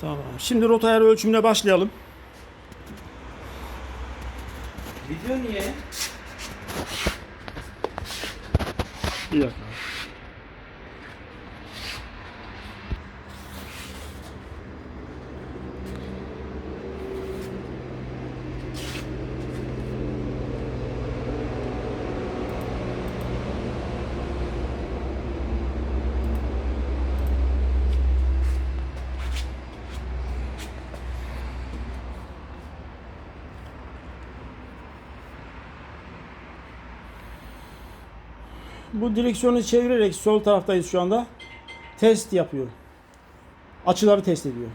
Tamam. Şimdi rota ayarı ölçümüne başlayalım. Bu direksiyonu çevirerek sol taraftayız şu anda. Test yapıyor. Açıları test ediyor.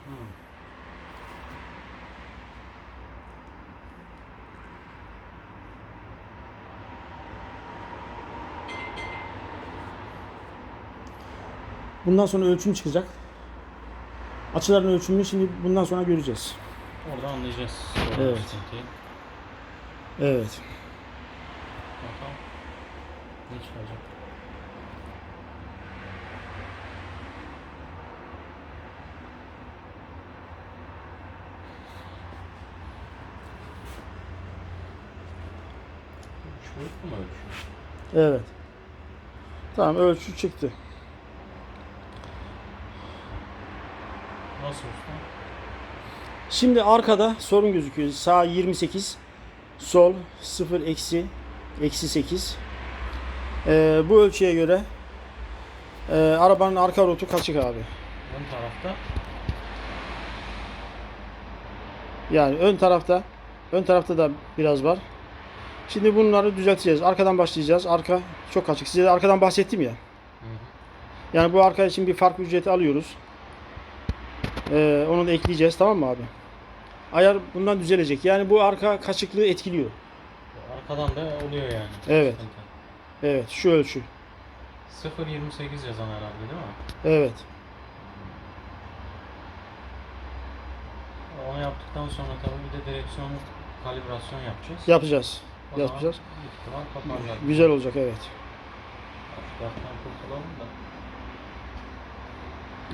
Bundan sonra ölçüm çıkacak. Açıların ölçümünü şimdi bundan sonra göreceğiz. Orada anlayacağız. Evet. Sıkıntıyı. Evet. Bakalım. Ne çıkacak? Ölçüyor? Evet. Tamam ölçü çıktı. Nasıl usta? Şimdi arkada sorun gözüküyor. Sağ 28, sol 0 eksi eksi 8. Ee, bu ölçüye göre e, arabanın arka rotu kaçık abi. Ön tarafta Yani ön tarafta ön tarafta da biraz var. Şimdi bunları düzelteceğiz. Arkadan başlayacağız. Arka çok açık. Size de arkadan bahsettim ya. Yani bu arka için bir fark ücreti alıyoruz. Ee, onu da ekleyeceğiz tamam mı abi? Ayar bundan düzelecek. Yani bu arka kaçıklığı etkiliyor. arkadan da oluyor yani. Evet. Sıkıntı. Evet şu ölçü. 0.28 yazan herhalde değil mi? Evet. Onu yaptıktan sonra tabii bir de direksiyon kalibrasyon yapacağız. Yapacağız. Yapacağız. Güzel olacak evet.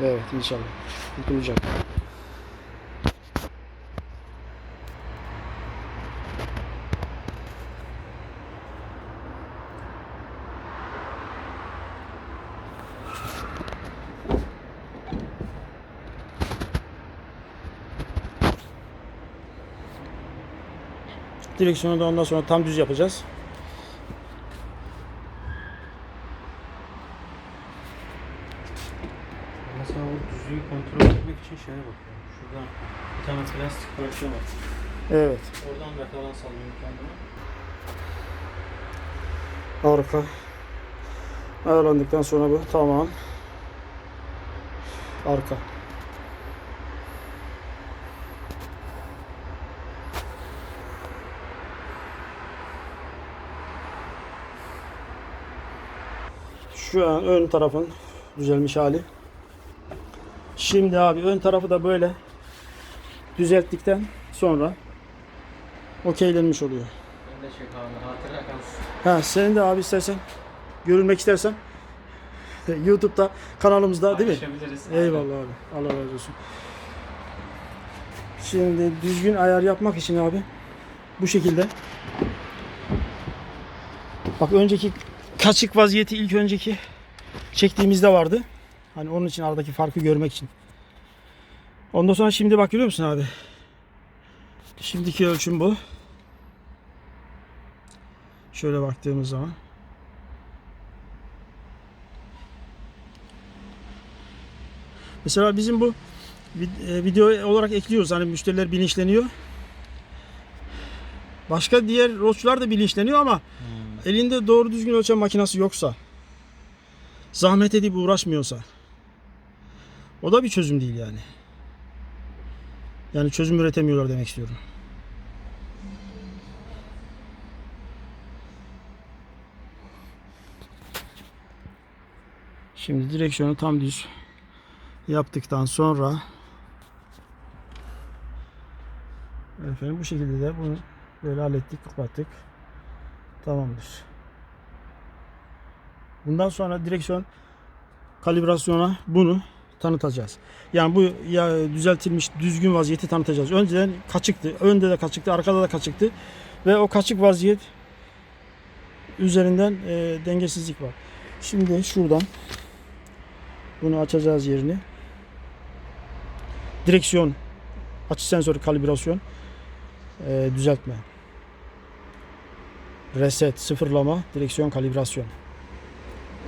Evet inşallah. Kurtulacak. Direksiyonu da ondan sonra tam düz yapacağız. Mesela o düzlüğü kontrol etmek için şeye bakıyorum. Şuradan bir tane plastik parça var. Evet. Oradan referans alıyorum kendime. Harika. Ayarlandıktan sonra bu tamam. Arka. Şu an ön tarafın düzelmiş hali. Şimdi abi ön tarafı da böyle düzelttikten sonra okeylenmiş oluyor. Ben de çek abi hatıra kalsın. Ha senin de abi istersen görülmek istersen YouTube'da kanalımızda değil mi? Eyvallah abi. Allah razı olsun. Şimdi düzgün ayar yapmak için abi bu şekilde bak önceki kaçık vaziyeti ilk önceki çektiğimizde vardı. Hani onun için aradaki farkı görmek için. Ondan sonra şimdi bak görüyor musun abi? Şimdiki ölçüm bu. Şöyle baktığımız zaman. Mesela bizim bu e, video olarak ekliyoruz. Hani müşteriler bilinçleniyor. Başka diğer roçlar da bilinçleniyor ama Hmm. Elinde doğru düzgün ölçen makinesi yoksa zahmet edip uğraşmıyorsa o da bir çözüm değil yani. Yani çözüm üretemiyorlar demek istiyorum. Şimdi direksiyonu tam düz yaptıktan sonra efendim bu şekilde de bunu böyle hallettik kapattık. Tamamdır. Bundan sonra direksiyon kalibrasyona bunu tanıtacağız. Yani bu ya düzeltilmiş düzgün vaziyeti tanıtacağız. Önceden kaçıktı. Önde de kaçıktı, arkada da kaçıktı. Ve o kaçık vaziyet üzerinden e, dengesizlik var. Şimdi şuradan bunu açacağız yerini. Direksiyon açı sensörü kalibrasyon e, düzeltme. Reset, sıfırlama, direksiyon kalibrasyon.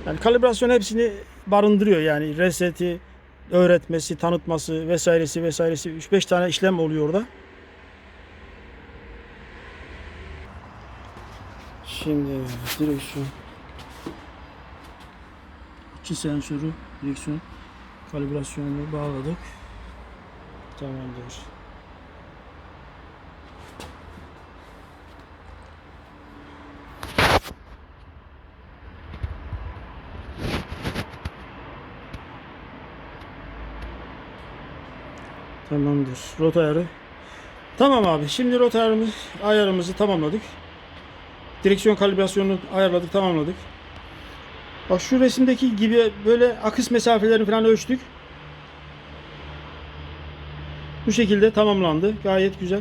Yani kalibrasyon hepsini barındırıyor yani reseti, öğretmesi, tanıtması vesairesi vesairesi 3-5 tane işlem oluyor orada. Şimdi direksiyon iki sensörü direksiyon kalibrasyonunu bağladık. Tamamdır. Tamamdır. Rota ayarı. Tamam abi. Şimdi rota ayarımız, ayarımızı tamamladık. Direksiyon kalibrasyonunu ayarladık, tamamladık. Bak şu resimdeki gibi böyle akış mesafelerini falan ölçtük. Bu şekilde tamamlandı. Gayet güzel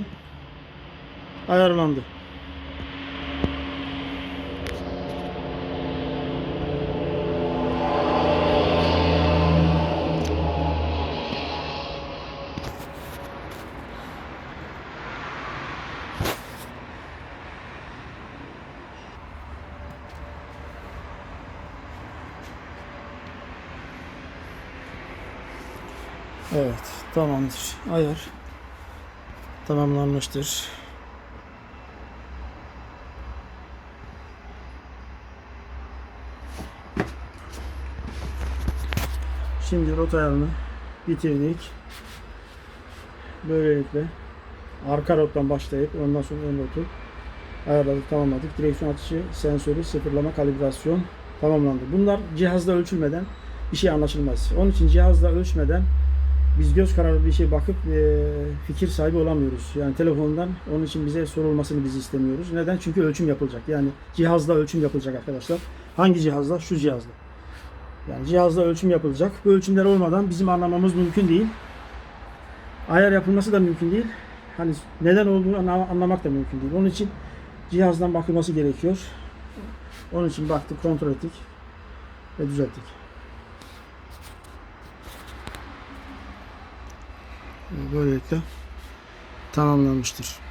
ayarlandı. Evet, tamamdır. Ayar tamamlanmıştır. Şimdi rota ayarını bitirdik. Böylelikle arka rottan başlayıp ondan sonra ön rotu ayarladık, tamamladık. Direksiyon atışı, sensörü, sıfırlama, kalibrasyon tamamlandı. Bunlar cihazda ölçülmeden bir şey anlaşılmaz. Onun için cihazla ölçmeden biz göz kararı bir şey bakıp e, fikir sahibi olamıyoruz. Yani telefondan onun için bize sorulmasını biz istemiyoruz. Neden? Çünkü ölçüm yapılacak. Yani cihazda ölçüm yapılacak arkadaşlar. Hangi cihazda? Şu cihazda. Yani cihazda ölçüm yapılacak. Bu ölçümler olmadan bizim anlamamız mümkün değil. Ayar yapılması da mümkün değil. Hani neden olduğunu anla- anlamak da mümkün değil. Onun için cihazdan bakılması gerekiyor. Onun için baktık, kontrol ettik ve düzelttik. Böylelikle tamamlanmıştır.